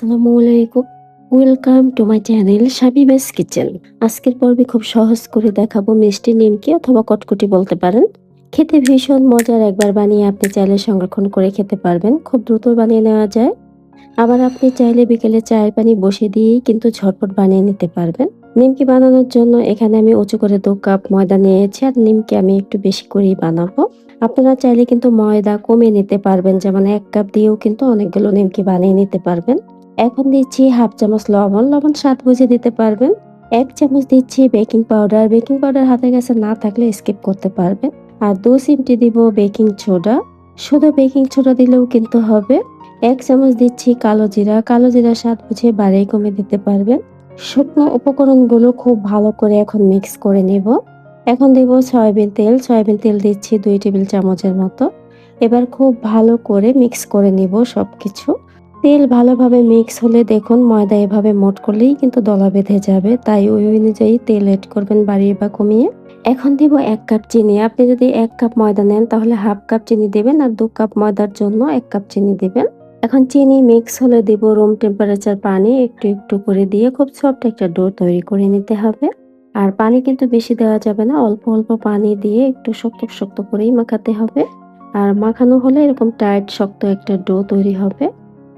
আসসালামু আলাইকুম welcome to my channel Shabibas kitchen আজকের পর্বে খুব সহজ করে দেখাবো মিষ্টি নিমকি অথবা কটকটি বলতে পারেন। খেতে ভীষণ মজার একবার বানিয়ে আপনি চাইলে সংরক্ষণ করে খেতে পারবেন। খুব দ্রুত বানিয়ে নেওয়া যায়। আবার আপনি চাইলে বিকেলে চায়ের পানি বসে দিয়েই কিন্তু ঝটপট বানিয়ে নিতে পারবেন। নিমকি বানানোর জন্য এখানে আমি উঁচু করে দু কাপ ময়দা নিয়েছি আর নিমকি আমি একটু বেশি করেই বানাবো। আপনারা চাইলে কিন্তু ময়দা কমিয়ে নিতে পারবেন, যেমন এক কাপ দিয়েও কিন্তু অনেকগুলো নিমকি বানিয়ে নিতে পারবেন। এখন দিচ্ছি হাফ চামচ লবণ লবণ স্বাদ বুঝে দিতে পারবেন। এক চামচ দিচ্ছি বেকিং পাউডার বেকিং পাউডার হাতের কাছে না থাকলে স্কিপ করতে পারবেন। আর দু চিমটি দিব বেকিং সোডা। শুধু বেকিং সোডা দিলেও কিন্তু হবে। এক চামচ দিচ্ছি কালো জিরা। কালো জিরা স্বাদ বুঝে বাড়িয়ে কমে দিতে পারবেন। শুকনো উপকরণগুলো খুব ভালো করে এখন মিক্স করে নেব। এখন দেব সয়াবিন তেল। সয়াবিন তেল দিচ্ছি দুই টেবিল চামচের মতো। এবার খুব ভালো করে মিক্স করে নেব সব সবকিছু। তেল ভালোভাবে মিক্স হলে দেখুন ময়দা এভাবে মোট করলেই কিন্তু দলা বেঁধে যাবে। তাই ওই অনুযায়ী তেল এড করবেন বাড়িয়ে বা কমিয়ে। এখন দিব এক কাপ চিনি। আপনি যদি এক কাপ ময়দা নেন তাহলে হাফ কাপ চিনি দেবেন আর দু কাপ ময়দার জন্য এক কাপ চিনি দেবেন। এখন চিনি মিক্স হলে দিব রুম টেম্পারেচার পানি। একটু একটু করে দিয়ে খুব সফট একটা ডো তৈরি করে নিতে হবে। আর পানি কিন্তু বেশি দেওয়া যাবে না। অল্প অল্প পানি দিয়ে একটু শক্ত শক্ত করেই মাখাতে হবে। আর মাখানো হলে এরকম টাইট শক্ত একটা ডো তৈরি হবে।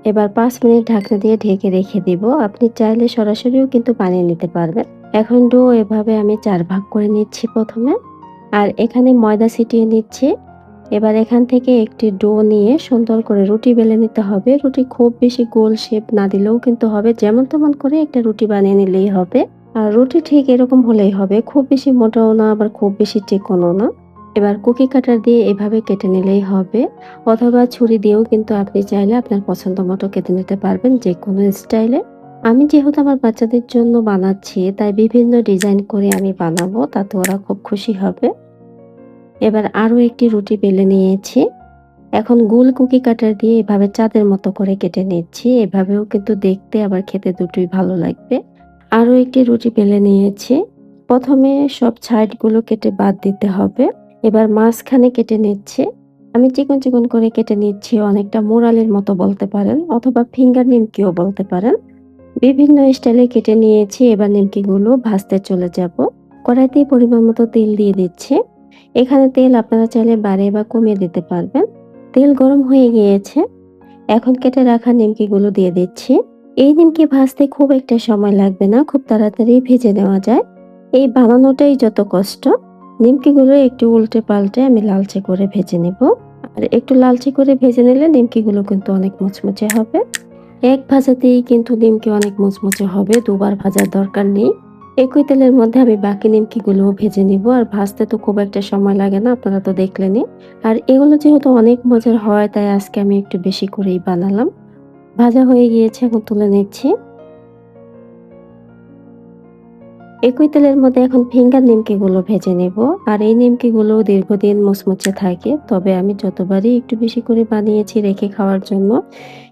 এবার পাঁচ মিনিট ঢাকনা দিয়ে ঢেকে রেখে দিব। আপনি চাইলে সরাসরিও কিন্তু বানিয়ে নিতে পারবেন। এখন ডো এভাবে আমি চার ভাগ করে নিচ্ছি প্রথমে। আর এখানে ময়দা ছিটিয়ে নিচ্ছি। এবার এখান থেকে একটি ডো নিয়ে সুন্দর করে রুটি বেলে নিতে হবে। রুটি খুব বেশি গোল শেপ না দিলেও কিন্তু হবে। যেমন তেমন করে একটা রুটি বানিয়ে নিলেই হবে। আর রুটি ঠিক এরকম হলেই হবে। খুব বেশি মোটাও না, আবার খুব বেশি চিকনও না। এবার কুকি কাটার দিয়ে এভাবে কেটে নিলেই হবে, অথবা ছুরি দিয়েও কিন্তু আপনি চাইলে আপনার পছন্দ মতো কেটে নিতে পারবেন যে কোনো স্টাইলে। আমি যেহেতু আমার বাচ্চাদের জন্য বানাচ্ছি, তাই বিভিন্ন ডিজাইন করে আমি বানাবো, তাতে ওরা খুব খুশি হবে। এবার আরও একটি রুটি বেলে নিয়েছি। এখন গোল কুকি কাটার দিয়ে এভাবে চাঁদের মতো করে কেটে নিচ্ছি, এভাবেও কিন্তু দেখতে আবার খেতে দুটোই ভালো লাগবে। আরও একটি রুটি বেলে নিয়েছি। প্রথমে সব সাইডগুলো কেটে বাদ দিতে হবে। এবার মাঝখানে কেটে নিচ্ছে। আমি চিকন চিকন করে কেটে নিচ্ছি, অনেকটা মোরালের মতো বলতে পারেন, অথবা ফিঙ্গার নিমকিও বলতে পারেন। বিভিন্ন স্টাইলে কেটে নিয়েছি, এবার নিমকিগুলো ভাজতে চলে যাব। কড়াইতে পরিমাণ মতো তেল দিয়ে দিচ্ছি। এখানে তেল আপনারা চাইলে বাড়িয়ে বা কমিয়ে দিতে পারবেন। তেল গরম হয়ে গিয়েছে। এখন কেটে রাখা নিমকিগুলো দিয়ে দিচ্ছি। এই নিমকি ভাজতে খুব একটা সময় লাগবে না, খুব তাড়াতাড়ি ভেজে নেওয়া যায়। এই বানানোটাই যত কষ্ট। নিমকিগুলো একটু উল্টে পাল্টে আমি লালচে করে ভেজে নেব। আর একটু লালচে করে ভেজে নিলে নিমকিগুলো কিন্তু অনেক মুচমুচে হবে। এক ভাজাতেই কিন্তু নিমকি অনেক মুচমুচে হবে, দুবার ভাজার দরকার নেই। একই তেলের মধ্যে আমি বাকি নিমকিগুলো ভেজে নিব। আর ভাজতে তো খুব একটা সময় লাগে না, আপনারা তো দেখলেনই। আর এগুলো যেহেতু অনেক মজার হয়, তাই আজকে আমি একটু বেশি করেই বানালাম। ভাজা হয়ে গিয়েছে, এখন তুলে নিচ্ছি। একই তেলের মধ্যে এখন ফিঙ্গার নিমকিগুলো ভেজে নেব। আর এই নিমকিগুলো দীর্ঘদিন মুচমুচে থাকে। তবে আমি যতবারই একটু বেশি করে বানিয়েছি রেখে খাওয়ার জন্য,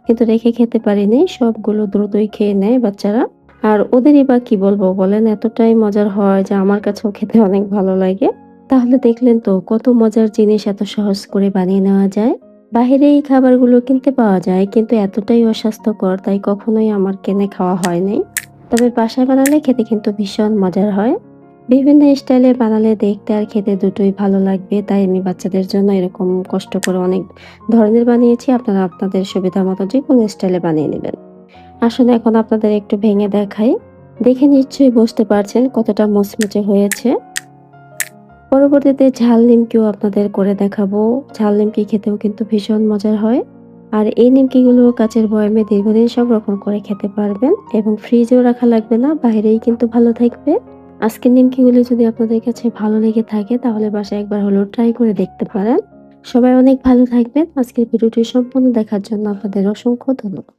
কিন্তু রেখে খেতে পারিনি। সবগুলো দ্রুতই খেয়ে নেয় বাচ্চারা। আর ওদেরই বা কি বলব বলেন, এতটাই মজার হয় যে আমার কাছেও খেতে অনেক ভালো লাগে। তাহলে দেখলেন তো কত মজার জিনিস এত সহজ করে বানিয়ে নেওয়া যায়। বাহিরে এই খাবারগুলো কিনতে পাওয়া যায়, কিন্তু এতটাই অস্বাস্থ্যকর, তাই কখনোই আমার কেনে খাওয়া হয় নাই তবে বাসায় বানালে খেতে কিন্তু ভীষণ মজার হয়। বিভিন্ন স্টাইলে বানালে দেখতে আর খেতে দুটোই ভালো লাগবে, তাই আমি বাচ্চাদের জন্য এরকম কষ্ট করে অনেক ধরনের বানিয়েছি। আপনারা আপনাদের সুবিধা মতো যে কোনো স্টাইলে বানিয়ে নেবেন। আসলে এখন আপনাদের একটু ভেঙে দেখাই। দেখে নিশ্চয়ই বুঝতে পারছেন কতটা মুচমুচে হয়েছে। পরবর্তীতে ঝাল নিমকিও আপনাদের করে দেখাবো। ঝাল নিমকি খেতেও কিন্তু ভীষণ মজার হয়। আর এই নিমকিগুলো কাচের বয়মে দীর্ঘদিন সংরক্ষণ করে খেতে পারবেন এবং ফ্রিজেও রাখা লাগবে না, বাইরেই কিন্তু ভালো থাকবে। আজকের নিমকিগুলো যদি আপনাদের কাছে ভালো লেগে থাকে, তাহলে বাসায় একবার হলেও ট্রাই করে দেখতে পারেন। সবাই অনেক ভালো থাকবেন। আজকের ভিডিওটি সম্পূর্ণ দেখার জন্য আপনাদের অসংখ্য ধন্যবাদ।